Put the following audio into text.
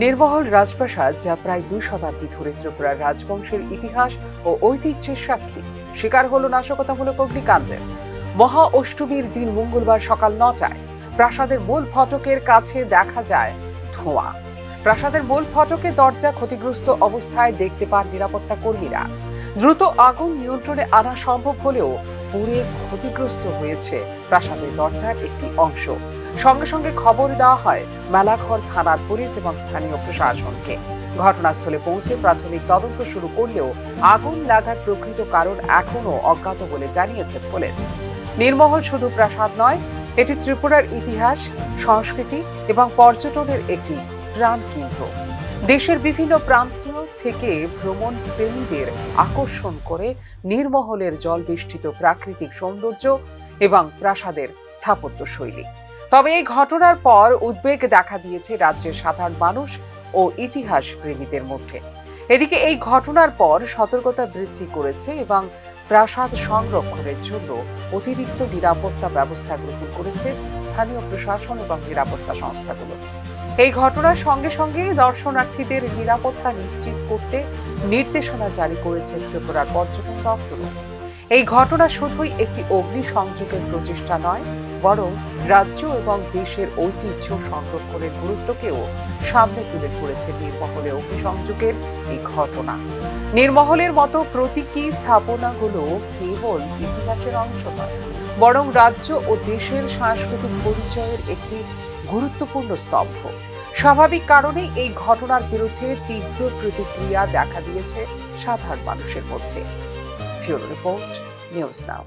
নির্মহল রাজপ্রাসাদ, যা প্রায় দুই শতাব্দী ধরে ত্রিপুরার রাজবংশের ইতিহাস ও ঐতিহ্যের সাক্ষী, শিকার হল নাশকতামূলক অগ্নিকাণ্ডে। মহা অষ্টমীর দিন মঙ্গলবার সকাল নটায়, প্রাসাদের মূল ফটকের কাছে দেখা যায় ধোঁয়া। প্রাসাদের মূল ফটকে দরজা ক্ষতিগ্রস্ত অবস্থায় দেখতে পান নিরাপত্তা কর্মীরা। দ্রুত আগুন নিয়ন্ত্রণে আনা সম্ভব হলেও পুড়ে ক্ষতিগ্রস্ত হয়েছে প্রাসাদের দরজার একটি অংশ। সঙ্গে সঙ্গে খবর দেওয়া হয় মেলাঘর থানার পুলিশ এবং স্থানীয় প্রশাসনকে। ঘটনাস্থলে পৌঁছে প্রাথমিক তদন্ত শুরু করলেও আগুন লাগার প্রকৃত কারণ এখনও অজ্ঞাত বলে জানিয়েছে পুলিশ। নির্মহল শুধু প্রাসাদ নয়, এটি ত্রিপুরার ইতিহাস, সংস্কৃতি এবং পর্যটনের একটি প্রাণকেন্দ্র দেশের বিভিন্ন প্রান্ত থেকে ভ্রমণ প্রেমীদের আকর্ষণ করে নির্মহলের জলবেষ্টিত প্রাকৃতিক সৌন্দর্য এবং প্রাসাদের স্থাপত্য শৈলী তবে এই ঘটনার পর উদ্বেগ দেখা দিয়েছে রাজ্যের সাধারণ মানুষ ও ইতিহাস প্রেমীদের মধ্যে। এদিকে এই ঘটনার পর সতর্কতা বৃদ্ধি করেছে এবং প্রাসাদ সংরক্ষণের জন্য অতিরিক্ত নিরাপত্তা ব্যবস্থা গ্রহণ করেছে স্থানীয় প্রশাসন এবং নিরাপত্তা সংস্থাগুলো। এই ঘটনার সঙ্গে সঙ্গে দর্শনার্থীদের নিরাপত্তা নিশ্চিত করতে নির্দেশনা জারি করেছে ত্রিপুরার পর্যটন দপ্তরও। এই ঘটনা শুধুই একটি অগ্নিসংযোগের প্রচেষ্টা নয় বরং রাজ্য এবং দেশের ঐতিহ্য সংরক্ষণের গুরুত্বকেও সামনে তুলে ধরেছে নির্মহলে অগ্নিসংযোগের এই ঘটনা। নির্মহলের মতো প্রতীকী স্থাপনাগুলো কেবল ইতিহাসের অংশ নয়, বরং রাজ্য ও দেশের সাংস্কৃতিক পরিচয়ের একটি গুরুত্বপূর্ণ স্তম্ভ। স্বাভাবিক কারণে এই ঘটনার বিরুদ্ধে তীব্র প্রতিক্রিয়া দেখা দিয়েছে সাধারণ মানুষের মধ্যে। Report, news now.